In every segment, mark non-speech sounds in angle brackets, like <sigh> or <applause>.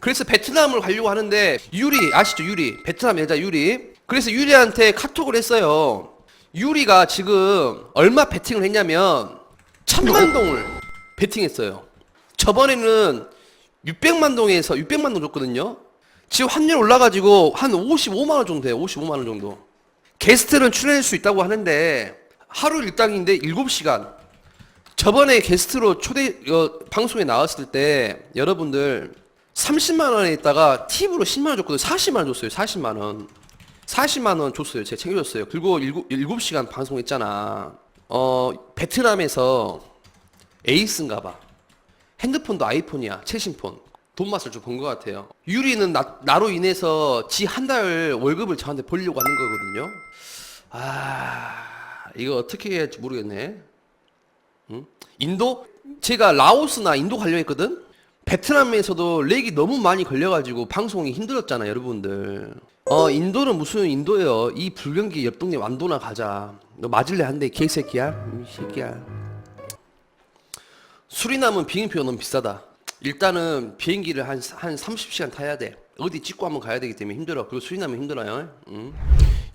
그래서 베트남을 가려고 하는데 유리 아시죠 유리 베트남 여자 유리 그래서 유리한테 카톡을 했어요. 유리가 지금 얼마 베팅을 했냐면 천만 동을 베팅했어요. 저번에는 600만 동에서 600만 동 줬거든요. 지금 환율 올라가지고 한 55만 원 정도 돼요. 55만 원 정도. 게스트는 출연할 수 있다고 하는데 하루 일당인데 7시간 저번에 게스트로 초대 어, 방송에 나왔을 때 여러분들 30만 원에 있다가 팁으로 10만 원 줬거든요. 40만 원 줬어요. 40만 원. 40만 원 줬어요. 제가 챙겨줬어요. 그리고 7, 7시간 방송했잖아. 어, 베트남에서 에이스인가 봐. 핸드폰도 아이폰이야. 최신폰. 돈 맛을 좀 본 것 같아요. 유리는 나, 나로 인해서 지 한 달 월급을 저한테 벌려고 하는 거거든요. 아, 이거 어떻게 해야 할지 모르겠네. 인도? 제가 라오스나 인도 가려 했거든? 베트남에서도 렉이 너무 많이 걸려가지고 방송이 힘들었잖아, 여러분들. 어, 인도는 무슨 인도예요. 이 불경기 옆 동네 완도나 가자. 너 맞을래 한대, 개새끼야? 이 새끼야. 수리남은 비행표가 너무 비싸다. 일단은 비행기를 한, 한 30시간 타야 돼. 어디 찍고 한번 가야 되기 때문에 힘들어. 그리고 수리남은 힘들어요. 응?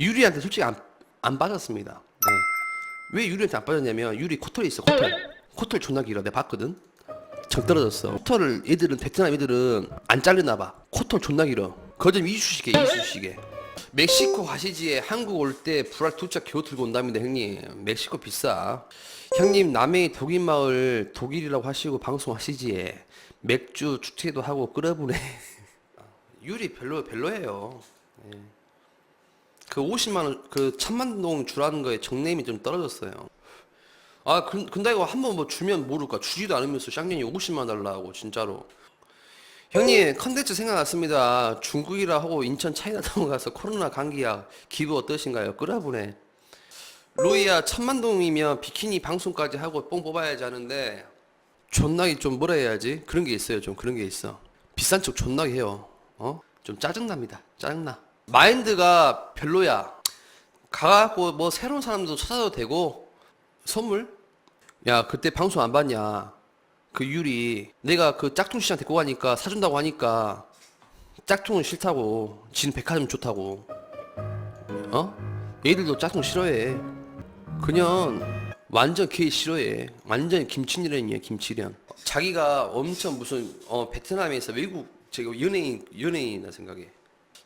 유리한테 솔직히 안, 안 빠졌습니다. 네. 왜 유리한테 안 빠졌냐면 유리 코털이 있어 코털 코털 존나 길어 내가 봤거든 정 떨어졌어. 코털을 얘들은 베트남 애들은 안 자르나 봐. 코털 존나 길어. 좀 이쑤시개 이쑤시개 멕시코 가시지에 한국 올 때 불알 두짝 겨우 들고 온답니다 형님. 멕시코 비싸. 형님 남해 독일 마을 독일이라고 하시고 방송하시지에 맥주 축제도 하고 끓여보네. <laughs> 유리 별로 별로예요. 그 50만 원, 그 천만 동 주라는 거에 정내임이 좀 떨어졌어요. 아, 근, 근데 이거 한번 뭐 주면 모를까? 주지도 않으면서 쌍년이 50만 달라고 진짜로. 형님 컨텐츠 생각났습니다. 중국이라 하고 인천 차이나타운 <laughs> 가서 코로나 감기약 기부 어떠신가요? 끌어보네. 로이야 천만 동이면 비키니 방송까지 하고 뽕 뽑아야지 하는데 존나게 좀 뭐라 해야지? 그런 게 있어요. 좀 그런 게 있어. 비싼 척 존나게 해요. 어? 좀 짜증납니다. 짜증나. 마인드가 별로야. 가갖고 뭐 새로운 사람도 찾아도 되고 선물? 야 그때 방송 안 봤냐? 그 유리. 내가 그 짝퉁 시장 데리고 가니까 사준다고 하니까 짝퉁은 싫다고. 진 백화점 좋다고. 어? 얘들도 짝퉁 싫어해. 그냥 완전 걔 싫어해. 완전 김치련이야 김치련. 자기가 엄청 무슨 어 베트남에서 외국 제가 연예인 연예인이나 생각해.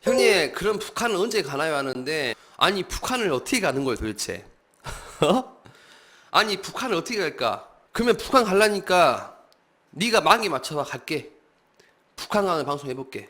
형님 그럼 북한은 언제 가나요? 하는데 아니 북한을 어떻게 가는 거예요 도대체? <laughs> 어? 아니 북한을 어떻게 갈까 그러면 북한 갈라니까 네가 만기 맞춰봐 갈게 북한 가는 방송 해볼게